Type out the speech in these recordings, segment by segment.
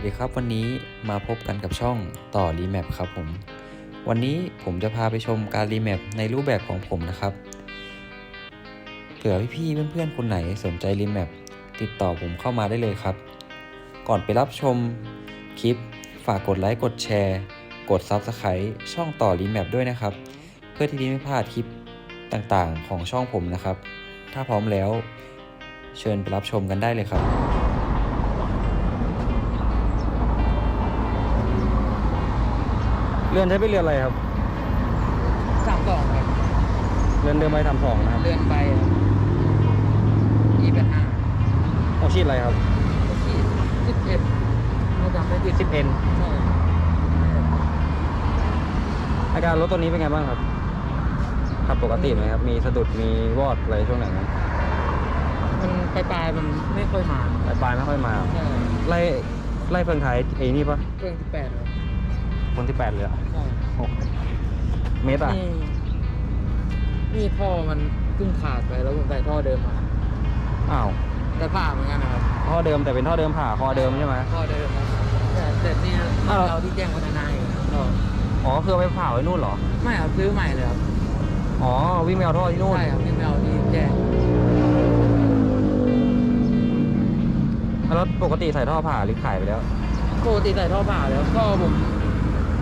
วัสดีครับวันนี้มาพบกันกับช่องต่อรีแมปครับผม วันนี้ผมจะพาไปชมการรีแมปในรูปแบบของผมนะครับเผื่อพี่ๆเพื่อนๆคนไหนสนใจรีแมปติดต่อผมเข้ามาได้เลยครับ ก่อนไปรับชมคลิป ฝากกดไลค์กดแชร์ กด Subscribe ช่องต่อรีแมปด้วยนะครับ เพื่อที่จะไม่พลาดคลิปต่างๆ ของช่องผมนะครับ ถ้าพร้อมแล้ว เชิญไปรับชมกันได้เลยครับ เรือนใช้เป็นเรือนอะไรครับ สามสองครับเรือนเดิมไปทำสองนะครับเลื่อนไปยี่แปดห้าเอาชีดอะไรครับที่สิบเอ็ดไม่จำไม่ผิดสิบเอ็นใช่อาการรถตัวนี้เป็นไงบ้างครับขับปกติไหมครับมีสะดุดมีวอดอะไรช่วงไหนไหมมันปลายปลายๆมันไม่ค่อยมาปลายปลายๆไม่ค่อยมา ใช่ไล่ไล่เฟืองท้ายไอ้นี่ปะเครื่องที่แปดครับ คนที่แปดเลยอะใช่โอ้เมตรอะนี่นี่ท่อมันเพิ่งขาดไปแล้วผมใส่ท่อเดิมมาอ้าวแต่ผ่าเหมือนกันนะครับท่อเดิมแต่เป็นท่อเดิมผ่าคอเดิมใช่ไหม ท่อเดิมครับแต่แต่นี่อ้าว เราที่แจ้งพัฒนาอยู่ท่ออ๋อคือเอาไปผ่าไว้นู่นเหรอ ไม่ครับซื้อใหม่เลยครับอ๋อวิ่งไปเอาท่อที่นู่น ใช่ครับนี่ไม่เอาที่แจ้งแล้วปกติใส่ท่อผ่าหรือขายไปแล้ว ปกติใส่ท่อผ่าแล้วก็ผม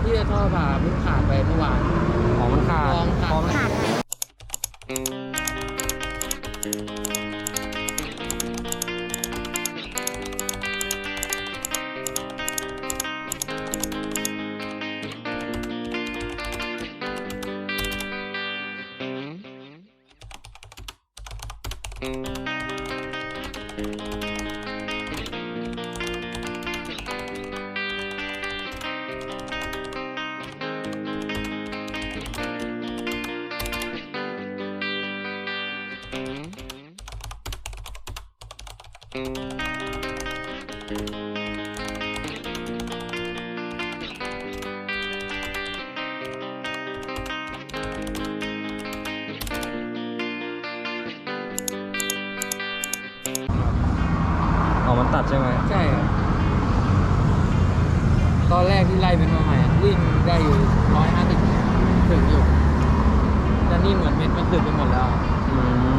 ที่จะท่อผ่าเพิ่งขาดไปเมื่อวานอ๋อมันขาดลองขาดอ๋อมั อ๋อมันตัดใช่ไหมใช่ครับ ตอนแรกที่ไล่เป็นมาใหม่อะวิ่งได้อยู่ร้อยห้าสิบถึงอยู่แต่นี่เหมือนเม็ดมันสึกไปหมดแล้วอืม